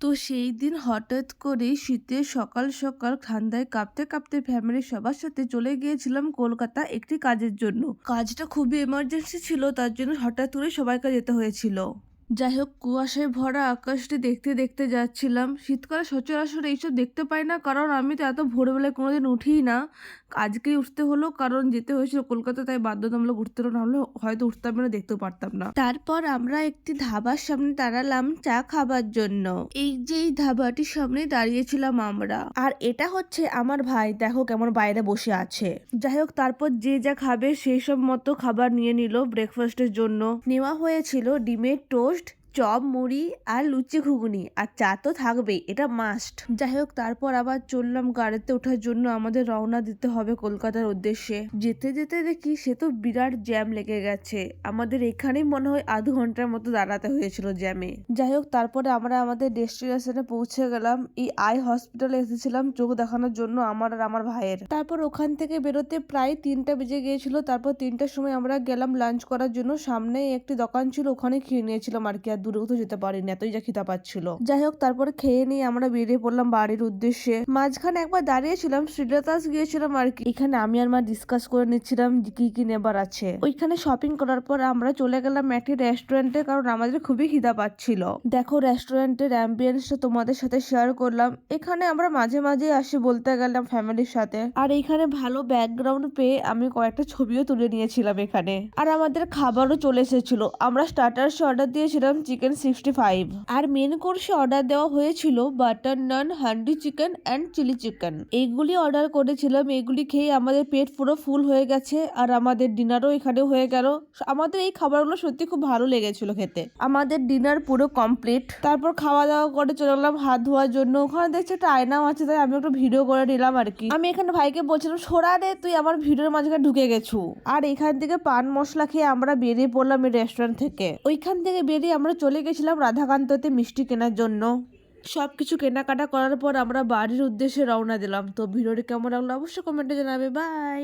তো সেই দিন হঠাৎ করে শীতের সকাল সকাল ঠান্ডায় কাঁপতে কাঁপতে ফ্যামিলির সবার সাথে চলে গিয়েছিলাম কলকাতা একটি কাজের জন্য। কাজটা খুবই এমার্জেন্সি ছিল, তার জন্য হঠাৎ করে সবাইকে যেতে হয়েছিল। যাই হোক কুয়াশায় ভরা আকাশটি দেখতে দেখতে যাচ্ছিলাম। শীতকালে সচরাচর এইসব দেখতে পাই না, কারণ আমি তো এত ভোরবেলায় কোনোদিন উঠিই না। আজকেই উঠতে হলো, কারণ যেতে হয়েছিল কলকাতা, তাই বাধ্যতামূলক উঠতে হলো, নাহলে হয়তো উঠতাম না, দেখতেও পারতাম না। তারপর আমরা একটি ধাবার সামনে দাঁড়ালাম চা খাবার জন্য। এই যে এই ধাবাটির সামনে দাঁড়িয়েছিলাম আমরা। আর এটা হচ্ছে আমার ভাই, দেখো কেমন বাইরে বসে আছে। যাই হোক তারপর যে যা খাবে, সেই সব মতো খাবার নিয়ে নিল ব্রেকফাস্টের জন্য। নেওয়া হয়েছিল ডিমের টোস্ট চপ মুড়ি আর লুচি ঘুগনি, আর চা তো থাকবেই, এটা মাস্ট যাই হোক, তারপর আবার চললাম গাড়িতে ওঠার জন্য আমাদের রওনা দিতে হবে কলকাতার উদ্দেশ্যে। যেতে যেতে দেখি সে তো বিরাট জ্যাম লেগে গেছে। আমাদের এখানেই মনে হয় আধ ঘণ্টার মতো দাঁড়াতে হয়েছিল জ্যামে যাই হোক, তারপরে আমরা আমাদের ডেস্টিনেশনে পৌঁছে গেলাম। এই আই হসপিটালে এসেছিলাম চোখ দেখানোর জন্য আমার আর আমার ভাইয়ের। তারপর ওখান থেকে বেরোতে প্রায় তিনটা বেজে গিয়েছিল। তারপর তিনটার সময় আমরা গেলাম লাঞ্চ করার জন্য। সামনে একটি দোকান ছিল, ওখানে খেয়ে নিয়েছিলাম আর কি। আর দূরে কোথাও যেতে পারিনি, এতই যা খিদা পাচ্ছিল। যাই হোক, তারপরে খেয়ে নিয়ে আমরা বেরিয়ে পড়লাম বাড়ির উদ্দেশ্যে। মাঝখানে একবার দাঁড়িয়েছিলাম, শ্রীলতাস গিয়েছিলাম আর কি। এখানে আমি আর মা ডিসকাস করে নিচ্ছিলাম কি কি নেবার আছে। ওইখানে শপিং করার পর আমরা চলে গেলাম একটি রেস্টুরেন্টে কারণ আমাদের খুবই খিদা পাচ্ছিল। দেখো রেস্টুরেন্টের অ্যাম্বিয়েন্সটা তোমাদের সাথে শেয়ার করলাম। এখানে আমরা মাঝে মাঝে আসি বলতে গেলাম ফ্যামিলির সাথে। আর এখানে ভালো ব্যাকগ্রাউন্ড পেয়ে আমি কয়েকটা ছবিও তুলে নিয়েছিলাম এখানে। আর আমাদের খাবারও চলে এসেছিল। আমরা স্টার্টার্সে অর্ডার দিয়েছিলাম চিকেন সিক্সটি ফাইভ আর মেন কোর্সে অর্ডার দেওয়া হয়েছিল butter naan handi chicken and chilli chicken এইগুলি অর্ডার করেছিলাম এগুলি খেয়ে আমাদের পেট পুরো ফুল হয়ে গেছে আর আমাদের ডিনারও এখানে হয়ে গেল। আমাদের এই খাবারগুলো সত্যি খুব ভালো লেগেছিল খেতে। আমাদের ডিনার পুরো কমপ্লিট তারপর খাওয়া দাওয়া করে চলে গেলাম হাত ধোয়ার জন্য। ওখানে দেখছি একটা আয়নাও আছে, তাই আমি একটু ভিডিও করে নিলাম আর কি। আমি এখানে ভাইকে বলছিলাম, সোরা রে, তুই আমার ভিডিওর মাঝখানে ঢুকে গেছু। আর এখান থেকে পান মশলা খেয়ে আমরা বেরিয়ে পড়লাম এই রেস্টুরেন্ট থেকে। ওইখান থেকে বেরিয়ে আমরা চলে গেছিলাম রাধাকান্ততে মিষ্টি কেনার জন্য। সব কিছু কেনাকাটা করার পর আমরা বাড়ির উদ্দেশ্যে রওনা দিলাম। তো ভিডিওটি কেমন লাগল অবশ্যই কমেন্টে জানাবে। বাই!